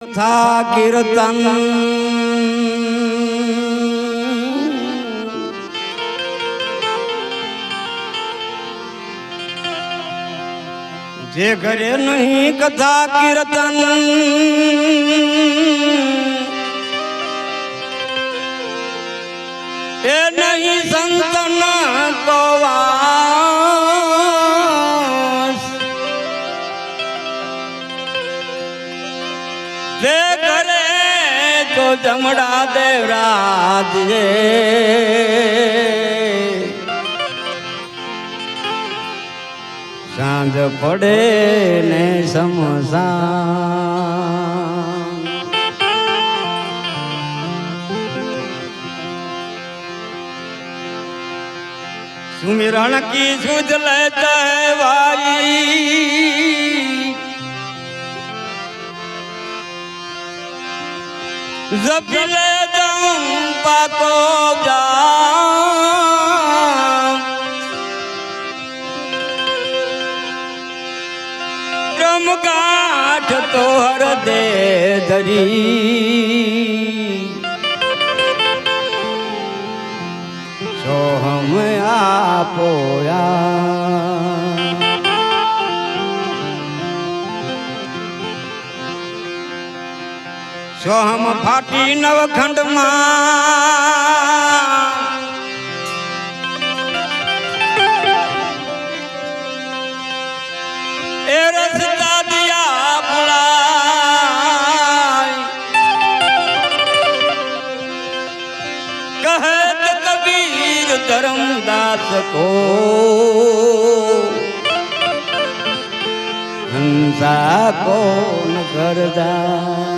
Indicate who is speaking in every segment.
Speaker 1: કથા કીર્તન જે ઘરે નહીં કથા કીર્તન એ નહીં સંતન તો તો જમડા દેવરાજ રે સાંજ પડે ને સમસા સુમિરણ કી સુધ લેતા વાઈ જપલે ચંપા પાકો જામ. બ્રહ્મગાંઠ તો હર દે ધરી. સોહમ આપોયા સોહમ ફાટી નવખંડમાં. એ રસતા દિયા ભુલાય. કહત કબીર ધરમદાસ કો. હંસા કોન કરદા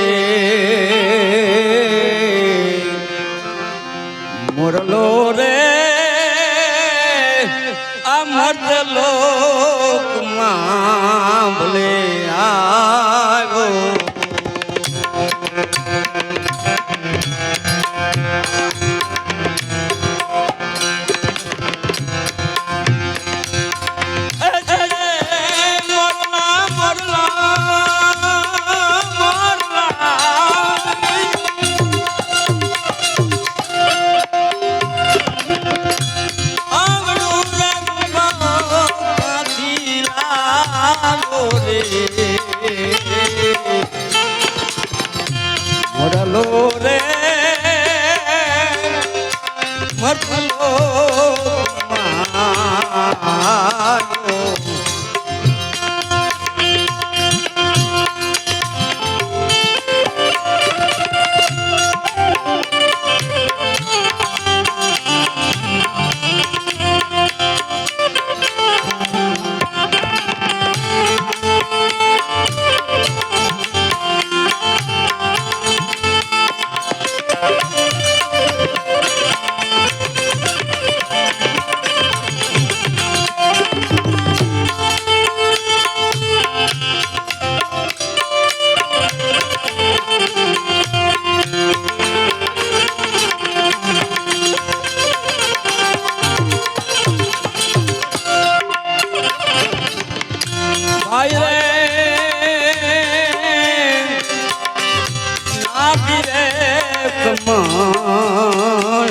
Speaker 1: કમાણથી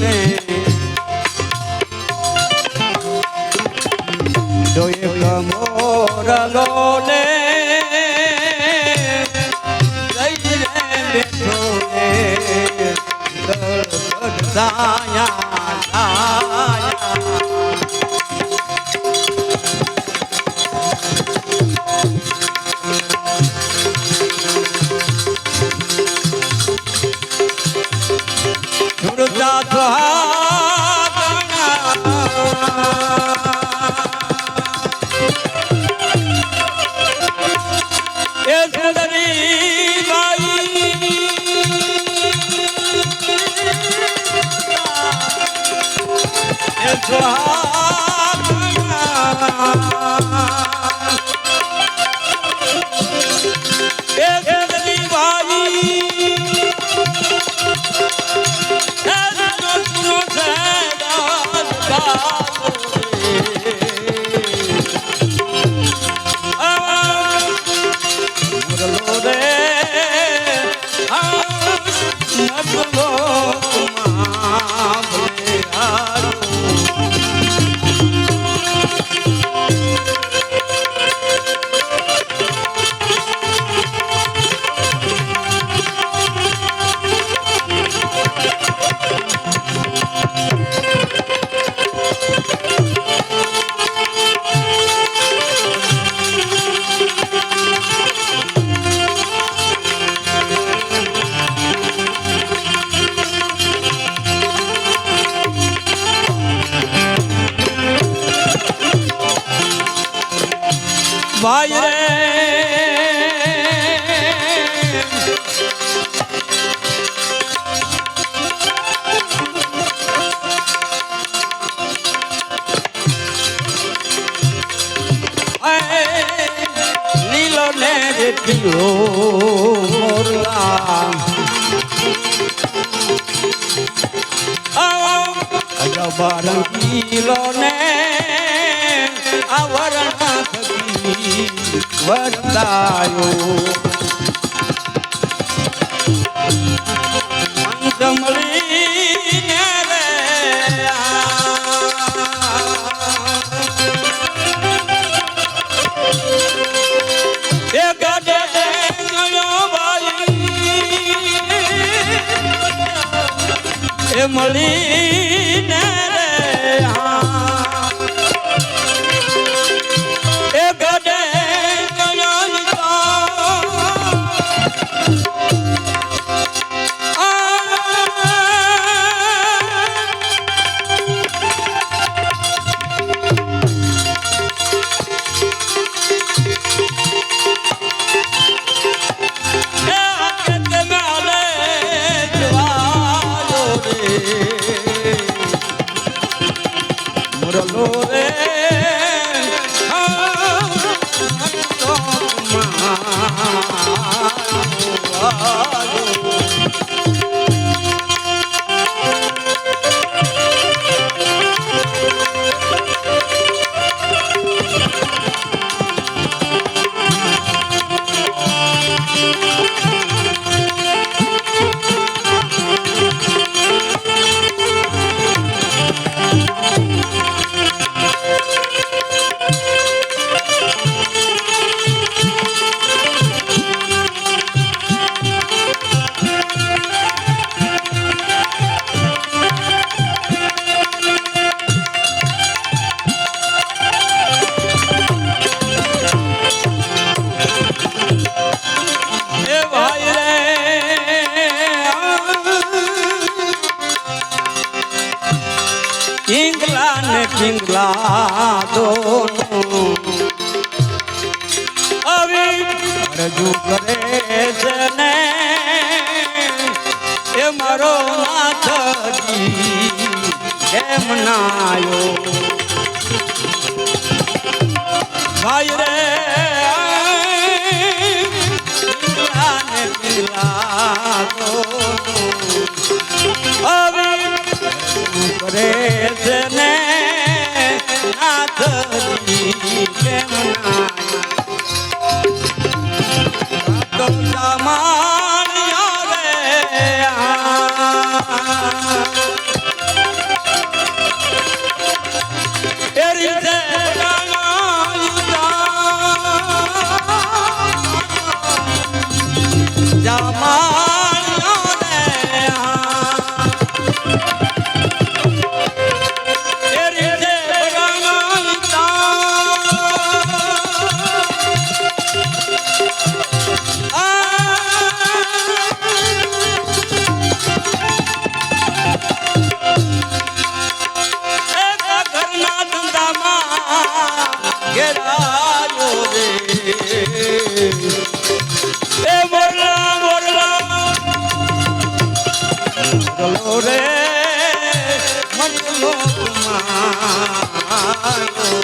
Speaker 1: ને જો એક મોરલો ને જઈ રે બેઠો ને ગળગડ મોરલા. લીલો ને આવરણ વર્તાયો એ ಮಾಯೋ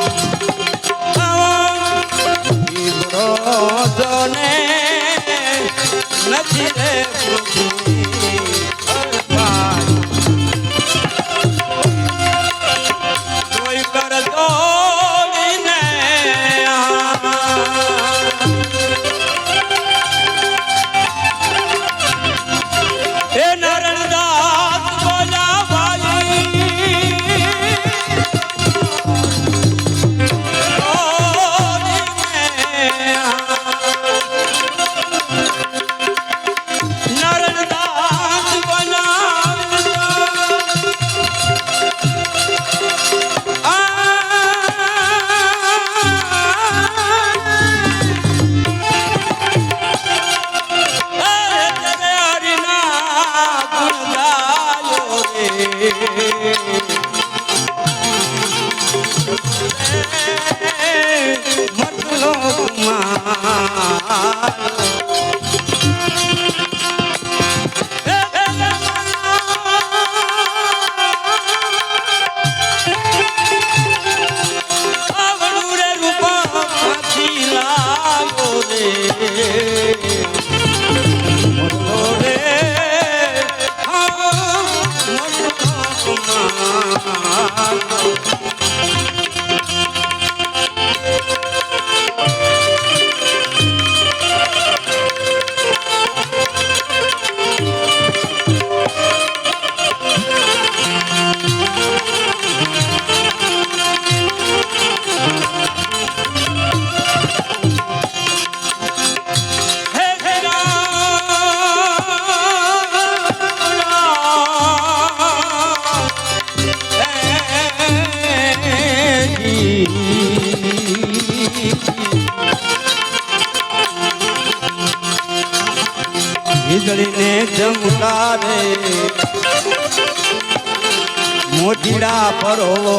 Speaker 1: મોઢીડા પરવો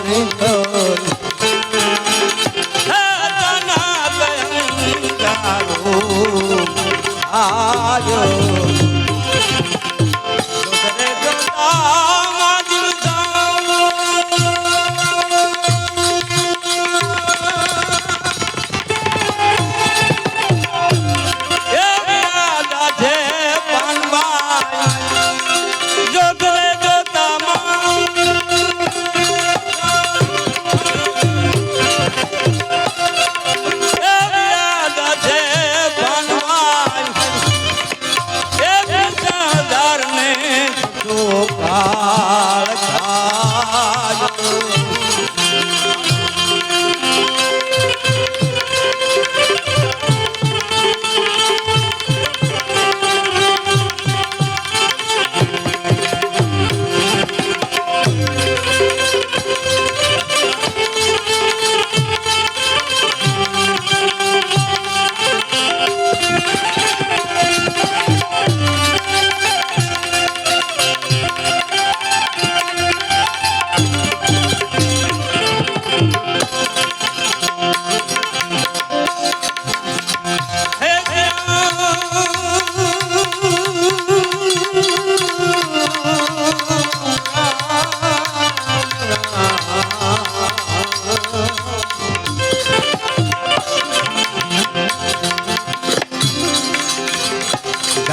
Speaker 1: નહીં આયો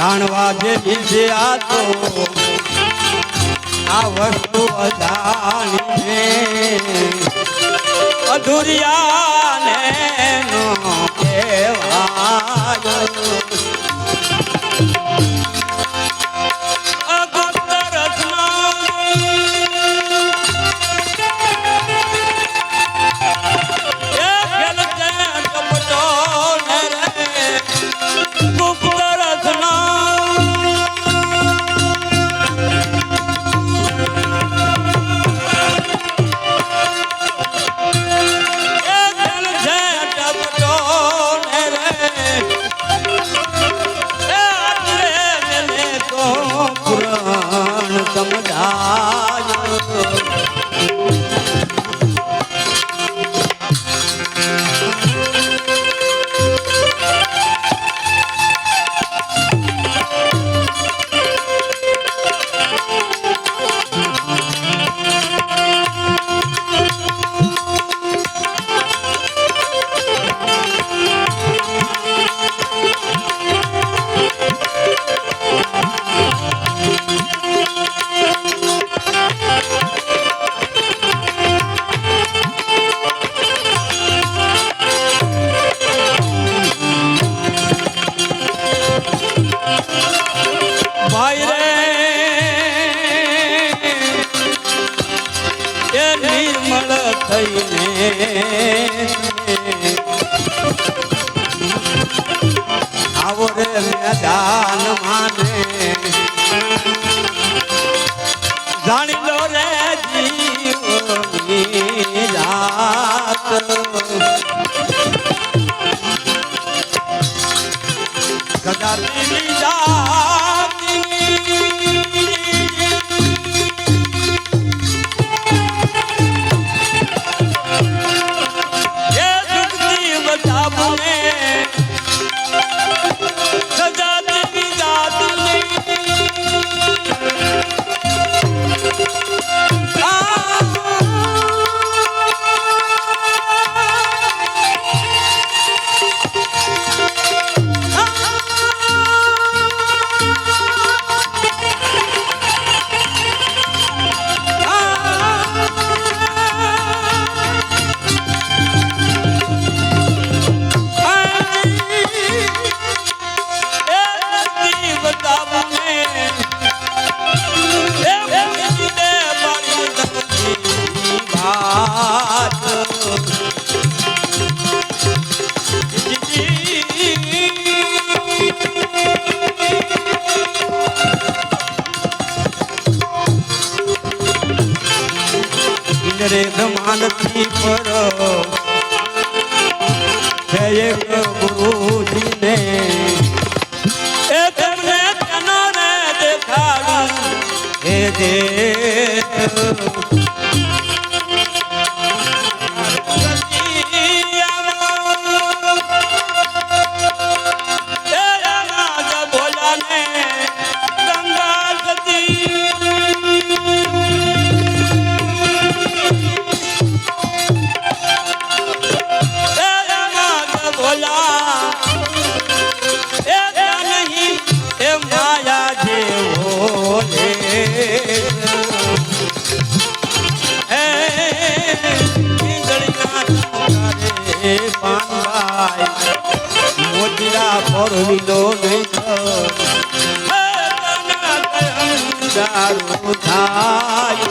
Speaker 1: જાણવા જે છે તો આ વસ્તુ અજાણી છે અધુરિયાને નો કહેવાય. মিলা સારું થાય.